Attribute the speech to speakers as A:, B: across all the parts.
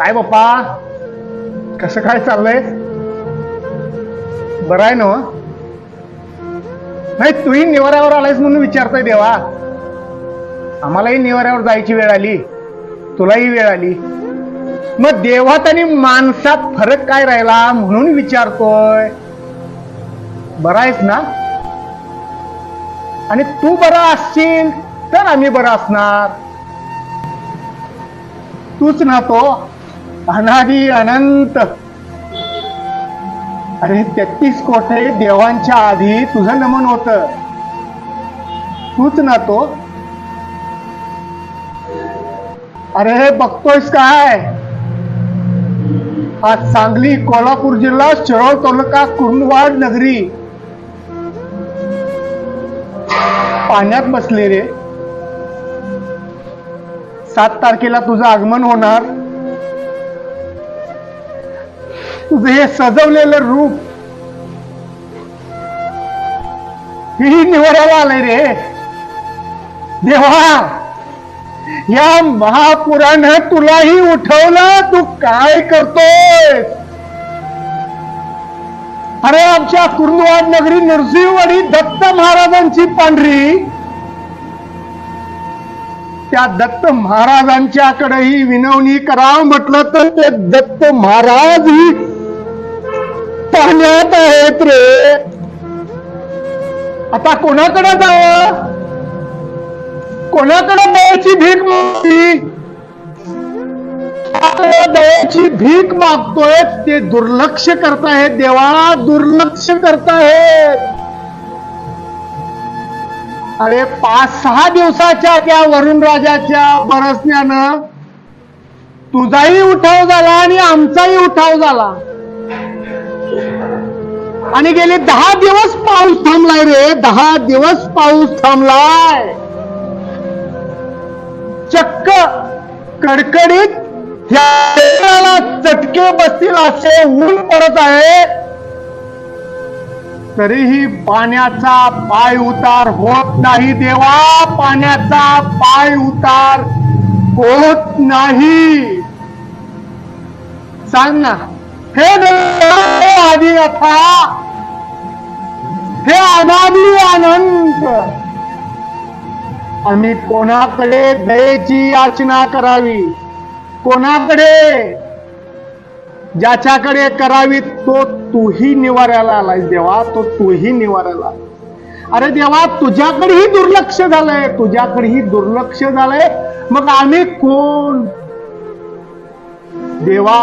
A: काय बाप्पा? कसं काय चाललंय? बरं आहे ना हो? नाही तूही निवाऱ्यावर आलायस म्हणून विचारतोय देवा. आम्हालाही निवाऱ्यावर जायची वेळ आली. तुलाही वेळ आली. मग देवात आणि माणसात फरक काय राहिला म्हणून विचारतोय. बरा आहेस ना? आणि तू बरा असशील तर आम्ही बरं असणार. तूच ना तो अनादी अनंत. अरे तेहतीस कोटे देवांच्या आधी तुझं नमन होत. तूच ना तो. अरे बघतोयस काय? आज सांगली कोल्हापूर जिल्हा शिरोळ तालुका कुरुंदवाड नगरी. पाण्यात बसले रे सात तारखेला तुझं आगमन होणार. तुझं हे सजवलेलं रूप. ही निवडायला आलंय रे. देवा या महापुरानं तुलाही उठवलं. तू काय करतोय? अरे आमच्या कुर्नुवाड नगरी नरसिंहवाडी दत्त महाराजांची पांढरी. त्या दत्त महाराजांच्याकडेही विनवणी करा म्हटलं तर ते दत्त महाराज ही पाण्यात आहेत रे आता कोणाकडे जावं? कोणाकडे दयाची भीक मागती? दयाची भीक मागतोय ते दुर्लक्ष करतायत देवाला दुर्लक्ष करतायत अरे पाच सहा दिवसाच्या त्या वरुण राजाच्या बरसण्यानं तुझाही उठाव झाला आणि आमचाही उठाव झाला. आणि गेले दहा दिवस पाऊस थांबलाय रे दहा दिवस पाऊस थांबलाय. चक्क कडकडीत चटके बसतील असे ऊन पडत आहे. तरीही पाण्याचा पाय उतार होत नाही देवा पाण्याचा पाय उतार होत नाही. सांग ना हे देवा, आधी अथा हे अनादी अनंत। आम्ही कोणाकडे दयेची याचना करावी? कोणाकडे? ज्याच्याकडे करावी तो तूही निवाऱ्याला आलाय देवा तो तूही निवाऱ्याला अरे देवा तुझ्याकडेही दुर्लक्ष झालंय तुझ्याकडेही दुर्लक्ष झालंय. मग आम्ही कोण? देवा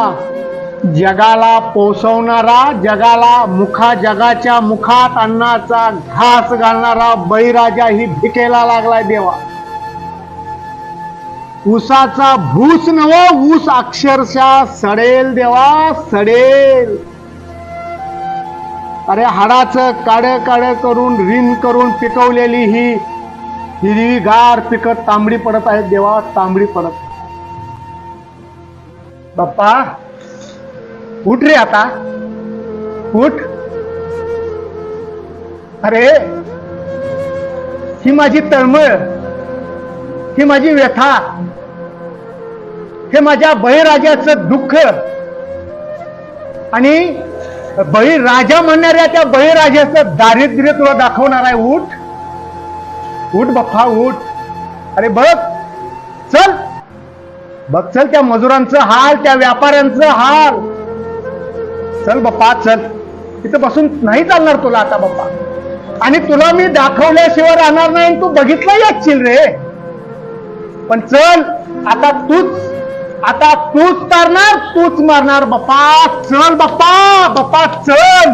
A: जगाला पोसवणारा जगाला मुखा जगाच्या मुखात अन्नाचा घास घालणारा बळीराजा ही भिकेला लागलाय देवा. ऊसाचा भूस नव ऊस अक्षरशः सडेल देवा सडेल. अरे हाडाचं काड काड करून रिन करून पिकवलेली ही हिरवीगार पिकत तांबडी पडत आहेत देवा तांबडी पडत. बाप्पा उठ रे आता. उठ. अरे ही माझी तळमळ ही माझी व्यथा हे माझ्या बळीराजाचं दुःख आणि बळीराजा म्हणणाऱ्या त्या बळीराजाचं दारिद्र्य तुला दाखवणार आहे. उठ. उठ बप्पा उठ. अरे बघ. चल. बघ चल त्या मजुरांचं हाल त्या व्यापाऱ्यांचं हाल. चल बाप्पा चल. तिथं बसून नाही चालणार तुला आता बाप्पा. आणि तुला मी दाखवल्याशिवाय राहणार नाही तू बघितलं असशील रे. पण चल आता तूच आता तूच तारणार तूच मारणार बाप्पा. चल बाप्पा बाप्पा चल.